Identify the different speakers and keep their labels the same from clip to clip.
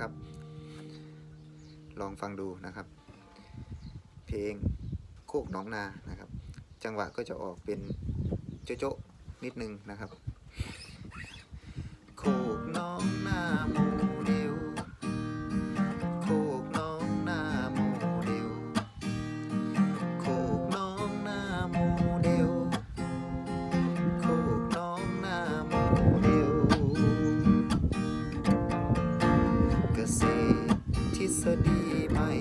Speaker 1: นะครับ ลองฟังดูนะครับ เพลงโคกหนองนานะครับ จังหวะก็จะออกเป็นโจ๊ะๆนิดนึงนะครับ ฎีใหม่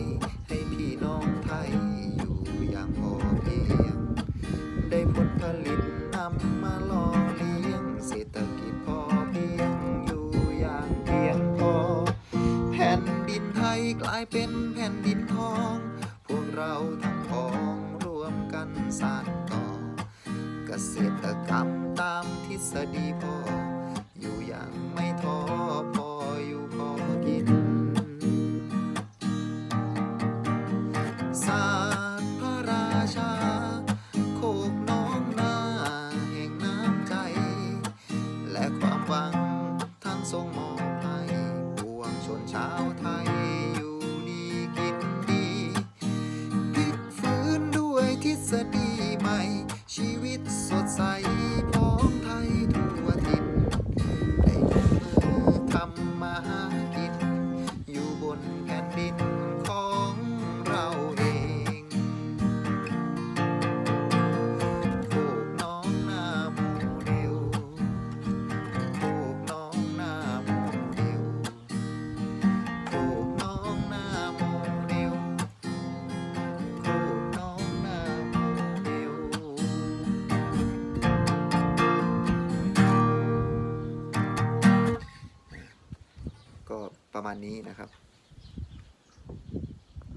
Speaker 1: ให้พี่น้องไทยอยู่อย่างพอเพียง ได้ผลผลิตนำมาหล่อเลี้ยงเศรษฐกิจพอเพียงอยู่อย่างเพียงพอ แผ่นดินไทยกลายเป็นแผ่นดินทอง พวกเราทั้งพ้องรวมกันสานต่อ เกษตรกรรมตามทฤษฎี ศาสตร์พระราชา โคกน้องนาแห่งน้ำใจ และความหวังท่านทรงมอบให้ปวงชนชาวไทยอยู่ดีกินดีพลิกฟื้นด้วยทฤษฎีใหม่ ประมาณนี้นะครับ